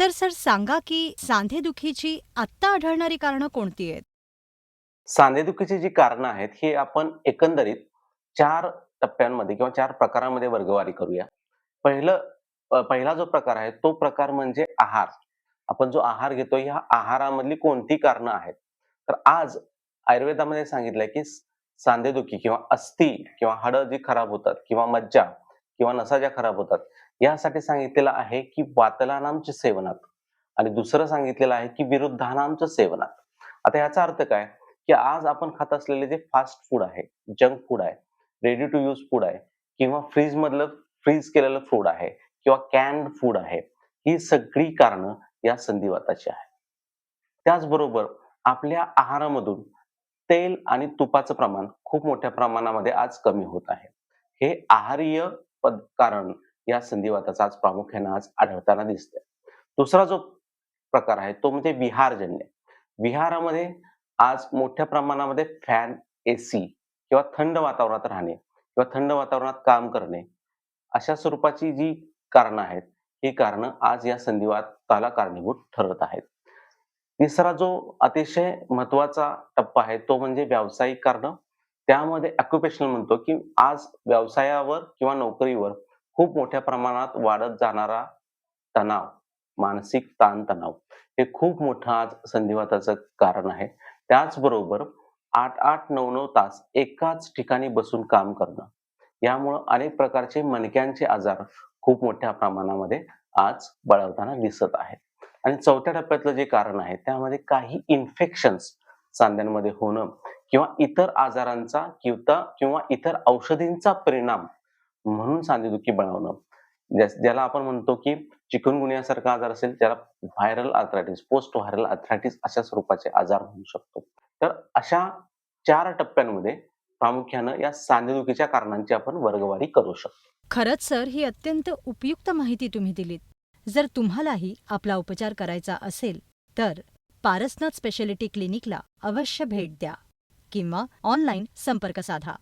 तर सर सांगा की सांधेदुखीची आत्ता आढळणारी कारणं कोणती आहेत? सांधेदुखीची जी कारणं आहेत ही आपण एकंदरीत चार टप्प्यांमध्ये किंवा चार प्रकारांमध्ये वर्गवारी करूया. पहिलं पहिला जो प्रकार आहे तो प्रकार म्हणजे आहार. आपण जो आहार घेतो ह्या आहारामधली कोणती कारणं आहेत? तर आज आयुर्वेदामध्ये सांगितलंय की सांधेदुखी किंवा अस्थि किंवा हाडं जी खराब होतात किंवा मज्जा किंवा नसा ज्या खराब होतात. यासाठी सांगितलेलं आहे की वातलानामच्या सेवनात. आणि दुसरं सांगितलेलं आहे की विरुद्धानामच्या सेवनात. आता याचा अर्थ काय? की आज आपण खात असलेले जे फास्ट फूड आहे जंक फूड आहे रेडी टू यूज फूड आहे किंवा फ्रीज मधलं फ्रीज केलेलं फूड आहे किंवा कॅन्ड फूड आहे ही सगळी कारणं या संधिवाताची आहे त्याचबरोबर आपल्या आहारामधून तेल आणि तुपाचं प्रमाण खूप मोठ्या प्रमाणामध्ये आज कमी होत आहे. हे आहारीय पद कारण या संधिवाताचा आज प्रामुख्याने आज आढळताना दिसतंय. दुसरा जो प्रकार आहे तो म्हणजे विहारजन्य. विहारामध्ये आज मोठ्या प्रमाणामध्ये फॅन एसी किंवा थंड वातावरणात राहणे किंवा थंड वातावरणात काम करणे अशा स्वरूपाची जी कारणं आहेत ही कारणं आज या संधिवाताला कारणीभूत ठरत आहेत. तिसरा जो अतिशय महत्त्वाचा टप्पा आहे तो म्हणजे व्यावसायिक कारणं. त्यामध्ये ऑक्युपेशनल म्हणतो की आज व्यवसायावर किंवा नोकरीवर खूप मोठ्या प्रमाणात वाढत जाणारा तणाव मानसिक ताणतणाव हे खूप मोठं आज संधिवाताचं कारण आहे. त्याचबरोबर आठ आठ नऊ नऊ तास एकाच ठिकाणी बसून काम करणं यामुळं अनेक प्रकारचे मणक्यांचे आजार खूप मोठ्या प्रमाणामध्ये आज बळवताना दिसत आहेत. आणि चौथ्या टप्प्यातलं जे कारण आहे त्यामध्ये काही इन्फेक्शन्स सांध्यांमध्ये होणं किंवा इतर आजारांचा किंवा किंवा इतर औषधींचा परिणाम म्हणून सांधेदुखी बनवणं. ज्या- ज्याला आपण म्हणतो की चिकनगुनियासारखा आजार असेल त्याला viral arthritis post viral arthritis अशा स्वरूपाचे आजार म्हणू शकतो. तर अशा चार टप्प्यांमध्ये प्रामुख्यानं या सांधेदुखीच्या कारणांची आपण वर्गवारी करू शकतो. खरंच सर ही अत्यंत उपयुक्त माहिती तुम्ही दिलीत. जर तुम्हालाही आपला उपचार करायचा असेल तर पारसनाथ स्पेशालिटी क्लिनिकला अवश्य भेट द्या. किंवा ऑनलाईन संपर्क साधा.